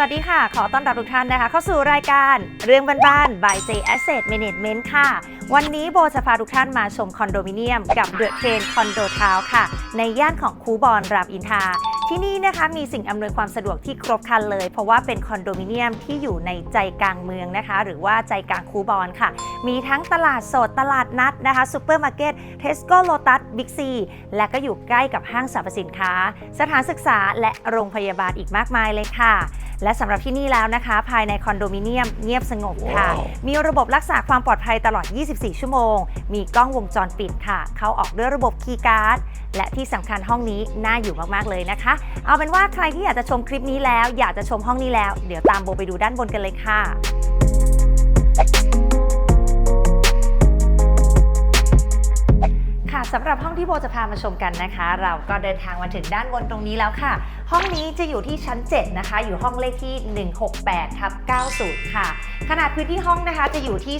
วัสดีค่ะ ขอต้อนรับทุกท่านนะคะ เข้าสู่รายการเรื่องบ้านๆ by J Asset Management ค่ะ วันนี้โบจะพาทุกท่านมาชมคอนโดมิเนียมกับเดอะเทรนคอนโดทาวค่ะ ในย่านของคูบอนรามอินทราที่นี่นะคะมีสิ่งอำนวยความสะดวกที่ครบครันเลย เพราะว่าเป็นคอนโดมิเนียมที่อยู่ในใจกลางเมืองนะคะ หรือว่าใจกลางคูบอนค่ะ มีทั้งตลาดสดตลาดนัดนะคะซูเปอร์มาร์เก็ตเทสโก้โลตัสบิ๊กซีและก็อยู่ใกล้กับห้างสรรพสินค้า สถานศึกษาและโรงพยาบาลอีกมากมายเลยค่ะ และสำหรับที่นี่แล้วนะคะ ภายในคอนโดมิเนียมเงียบสงบค่ะ มีระบบรักษาความปลอดภัยตลอด 24 ชั่วโมง มีกล้องวงจรปิดค่ะ เข้าออกด้วยระบบคีย์การ์ด และที่สำคัญห้องนี้น่าอยู่มากๆเลยนะคะ เอาเป็นว่าใครที่อยากจะชมคลิปนี้แล้ว อยากจะชมห้องนี้แล้ว เดี๋ยวตามโบไปดูด้านบนกันเลยค่ะค่ะสำหรับห้องที่โบจะพามาชมกันนะคะ เราก็เดินทางมาถึงด้านบนตรงนี้แล้วค่ะ ห้องนี้จะอยู่ที่ชั้น 7 นะคะ อยู่ห้องเลขที่ 168ทับ90 ค่ะ ขนาดพื้นที่ห้องนะคะจะอยู่ที่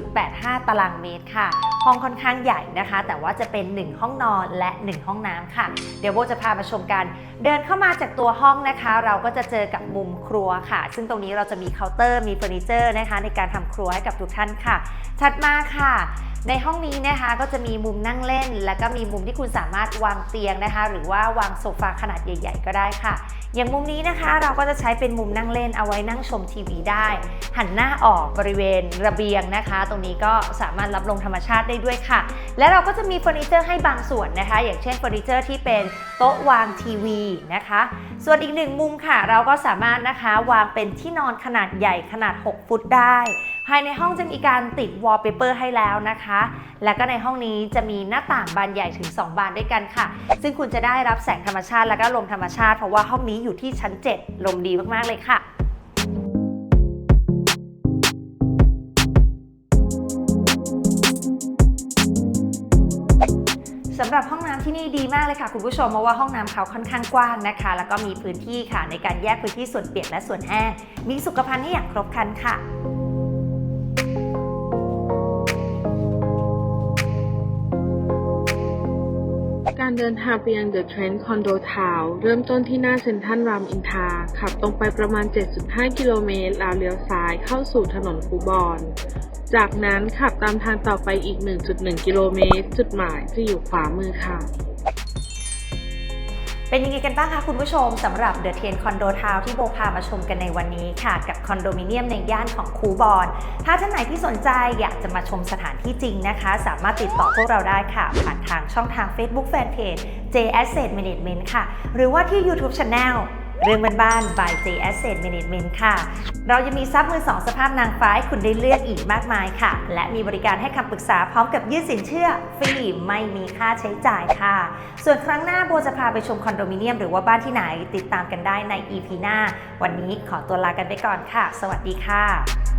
30.85 ตารางเมตรค่ะ ห้องค่อนข้างใหญ่นะคะ แต่ว่าจะเป็น 1 ห้องนอนและ 1 ห้องน้ำค่ะ เดี๋ยวโบจะพามาชมกัน เดินเข้ามาจากตัวห้องนะคะ เราก็จะเจอกับมุมครัวค่ะ ซึ่งตรงนี้เราจะมีเคาน์เตอร์ มีเฟอร์นิเจอร์นะคะ ในการทำครัวให้กับทุกท่านค่ะ ถัดมาค่ะในห้องนี้นะคะก็จะมีมุมนั่งเล่น และก็มีมุมที่คุณสามารถวางเตียงนะคะ หรือว่าวางโซฟาขนาดใหญ่ ๆ ก็ได้ค่ะ อย่างมุมนี้นะคะเราก็จะใช้เป็นมุมนั่งเล่นเอาไว้นั่งชมทีวีได้ หันหน้าออกบริเวณระเบียงนะคะ ตรงนี้ก็สามารถรับลมธรรมชาติได้ด้วยค่ะ และเราก็จะมีเฟอร์นิเจอร์ให้บางส่วนนะคะ อย่างเช่นเฟอร์นิเจอร์ที่เป็นโต๊ะวางทีวีนะคะ ส่วนอีกหนึ่งมุมค่ะ เราก็สามารถนะคะวางเป็นที่นอนขนาดใหญ่ขนาด 6 ฟุตได้ ภายในห้องจะมีการติดวอลเปเปอร์ให้แล้วนะคะ และก็ในห้องนี้จะมีหน้าต่างบานใหญ่ถึง 2 บานด้วยกันค่ะ ซึ่งคุณจะได้รับแสงธรรมชาติและก็ลมธรรมชาติ เพราะว่าห้องนี้อยู่ที่ชั้น 7 ลมดีมาก ๆ เลยค่ะสำหรับห้องน้ำที่นี่ดีมากเลยค่ะคุณผู้ชมเพราะว่าห้องน้ำเขาค่อนข้างกว้างนะคะ แล้วก็มีพื้นที่ค่ะในการแยกพื้นที่ส่วนเปียกและส่วนแห้งมีสุขภัณฑ์ให้อย่างครบครันค่ะ การเดินทางไปยัง The Trend Condo Town เริ่มต้นที่หน้าเซ็นทรัลรามอินทราขับตรงไปประมาณ 7.5 กิโลเมตรแล้วเลี้ยวซ้ายเข้าสู่ถนนคูบอนจากนั้นขับตามทางต่อไปอีก 1.1 กิโลเมตร จุดหมายจะอยู่ขวามือค่ะ เป็นยังไงกันบ้างคะคุณผู้ชมสำหรับเดอะเทนคอนโดทาวที่โบพามาชมกันในวันนี้ค่ะ กับคอนโดมิเนียมในย่านของคูบอนถ้าท่านไหนที่สนใจอยากจะมาชมสถานที่จริงนะคะ สามารถติดต่อพวกเราได้ค่ะ ผ่านทางช่องทาง Facebook Fanpage J Asset Management ค่ะ หรือว่าที่ YouTube Channel เรื่องบ้านๆ by J Asset Management ค่ะ เรายังมีซับมือสองสภาพนางฟ้าให้คุณได้เลือกอีกมากมายค่ะ และมีบริการให้คำปรึกษาพร้อมกับยื่นสินเชื่อฟรีไม่มีค่าใช้จ่ายค่ะ ส่วนครั้งหน้าโบจะพาไปชมคอนโดมิเนียมหรือว่าบ้านที่ไหนติดตามกันได้ใน EP หน้า วันนี้ขอตัวลากันไปก่อนค่ะ สวัสดีค่ะ